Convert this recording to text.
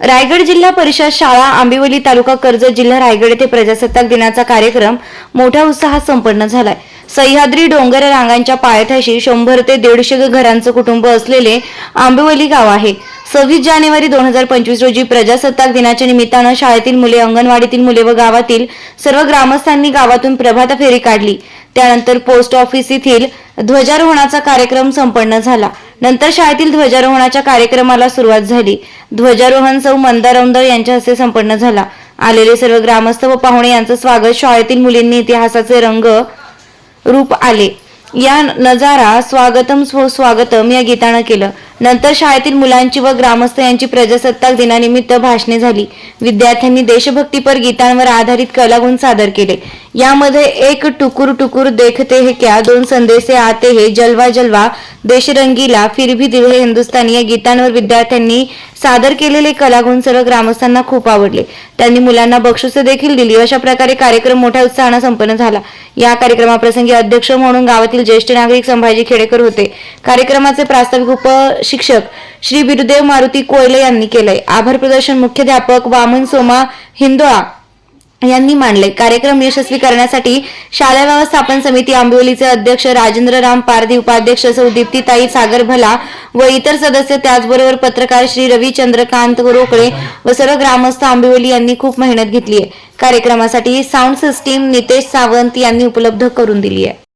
रायगड जिल्हा परिषद शाळा आंबिवली तालुका कर्जत जिल्हा रायगड येथे प्रजासत्ताक दिनाचा कार्यक्रम मोठ्या उत्साहात संपन्न झालाय. सह्याद्री डोंगर रांगांच्या पायथ्याशी शंभर ते दीडशे घरांचं कुटुंब असलेले आंबिवली गाव आहे. सव्वीस जानेवारी दोन हजार पंचवीस रोजी प्रजासत्ताक दिनाच्या निमित्तानं शाळेतील मुले अंगणवाडीतील मुले व गावातील सर्व ग्रामस्थांनी गावातून प्रभात फेरी काढली. त्यानंतर पोस्ट ऑफिस येथील ध्वजारोहणाचा कार्यक्रम संपन्न झाला. नंतर शाळेतील ध्वजारोहणाच्या कार्यक्रमाला सुरुवात झाली. ध्वजारोहण सौ मंदार औंदळ यांच्या हस्ते संपन्न झाला. आलेले सर्व ग्रामस्थ व पाहुणे यांचं स्वागत शाळेतील मुलींनी इतिहासाचे रंग रूप आले. या नजारा स्वागतम स्व स्वागतम या गीतानं केलं. नंतर शाळेतील मुलांची व ग्रामस्थ यांची प्रजासत्ताक दिनानिमित्त भाषणे झाली. विद्यार्थ्यांनी देशभक्तीपर गीतांवर आधारित कलागुण सादर केले. यामध्ये एक टुकुर टुकुर देखते हे क्या दोन संदेशे आते हे जलवा जलवा देशरंगीला फिर भी दिल हे हिंदुस्थानी या गीतांवर विद्यार्थ्यांनी सादर केलेले कलागुण सर्व ग्रामस्थांना खूप आवडले. त्यांनी मुलांना बक्षिसं देखील दिली. अशा प्रकारे कार्यक्रम मोठ्या उत्साहानं संपन्न झाला. या कार्यक्रमाप्रसंगी अध्यक्ष म्हणून गावातील ज्येष्ठ नागरिक संभाजी खेडेकर होते. कार्यक्रमाचे प्रास्ताविक उप शिक्षक श्री बिरुदेव मारुती कोयले यांनी केलंय. आभार प्रदर्शन मुख्याध्यापक वामन सोमा हिंदोळा यांनी मांडले कार्यक्रम यशस्वी करण्यासाठी शाळा व्यवस्थापन समिती आंबिवलीचे अध्यक्ष राजेंद्र राम पारधी उपाध्यक्ष सौ दीप्तीताई सागर भला व इतर सदस्य त्याचबरोबर पत्रकार श्री रवी चंद्रकांत रोकडे व सर्व ग्रामस्थ आंबिवली यांनी खूप मेहनत घेतली आहे कार्यक्रमासाठी साऊंड सिस्टीम नितेश सावंत यांनी उपलब्ध करून दिली आहे